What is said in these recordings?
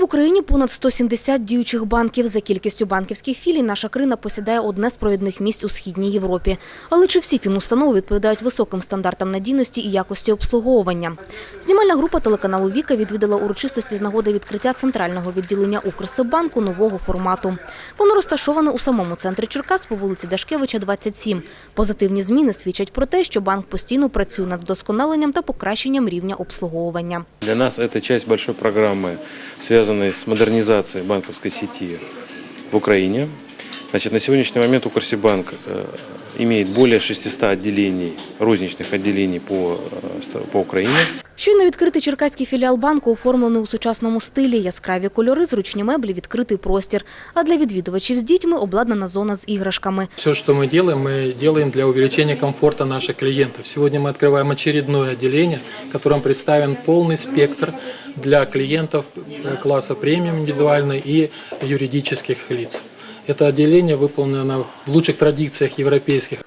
в Україні понад 170 діючих банків. За кількістю банківських філій наша країна посідає одне з провідних місць у східній Європі. Але чи всі фінустанови відповідають високим стандартам надійності і якості обслуговування? Знімальна група телеканалу Віка відвідала урочистості з нагоди відкриття центрального відділення Укрсиббанку нового формату. Воно розташоване у самому центрі Черкас по вулиці Дашкевича, 27. Позитивні зміни свідчать про те, що банк постійно працює над вдосконаленням та покращенням рівня обслуговування. Для нас это часть большой программы, связанной с модернизацией банковской сети в Украине. Значит, на сегодняшний момент Укрсибанк э, имеет более 600 отделений, розничных отделений по, э, ста- по Украине. Щойно відкритий черкаський філіал банку оформлений у сучасному стилі. Яскраві кольори, зручні меблі, відкритий простір. А для відвідувачів з дітьми обладнана зона з іграшками. Все, что мы делаем, мы делаем для увеличения комфорта наших клиентов. Сегодня мы открываем очередное отделение, в котором представлен полный спектр для клиентов э, класса премиум индивидуальной и юридических лиц. Это отделение выполнено в лучших традициях европейских.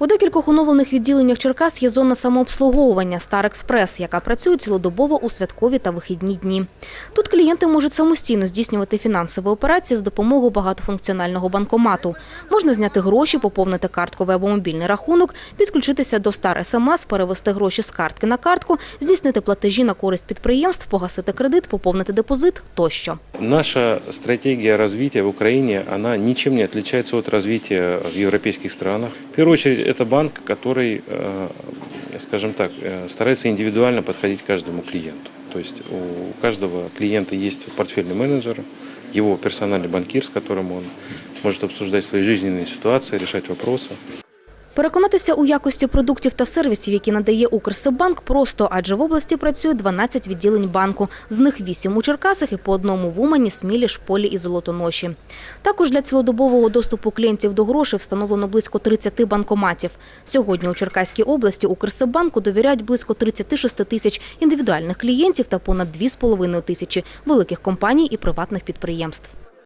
У декількох оновлених відділеннях Черкас є зона самообслуговування «Стар Експрес», яка працює цілодобово у святкові та вихідні дні. Тут клієнти можуть самостійно здійснювати фінансові операції з допомогою багатофункціонального банкомату. Можна зняти гроші, поповнити картковий або мобільний рахунок, підключитися до «Стар СМС», перевести гроші з картки на картку, здійснити платежі на користь підприємств, погасити кредит, поповнити депозит тощо. Наша стратегия развития в Украине, она ничем не отличается от развития в европейских странах. В первую очередь, это банк, который, э, скажем так, э, старается индивидуально подходить каждому клиенту. То есть у каждого клиента есть портфельный менеджер, его персональный банкир, с которым он может обсуждать свои жизненные ситуации, решать вопросы. Переконатися у якості продуктів та сервісів, які надає Укрсиббанк, просто, адже в області працює 12 відділень банку. З них 8 у Черкасах і по одному в Умані, Смілі, Шполі і Золотоноші. Також для цілодобового доступу клієнтів до грошей встановлено близько 30 банкоматів. Сьогодні у Черкаській області Укрсиббанку довіряють близько 36 тисяч індивідуальних клієнтів та понад 2,5 тисячі великих компаній і приватних підприємств.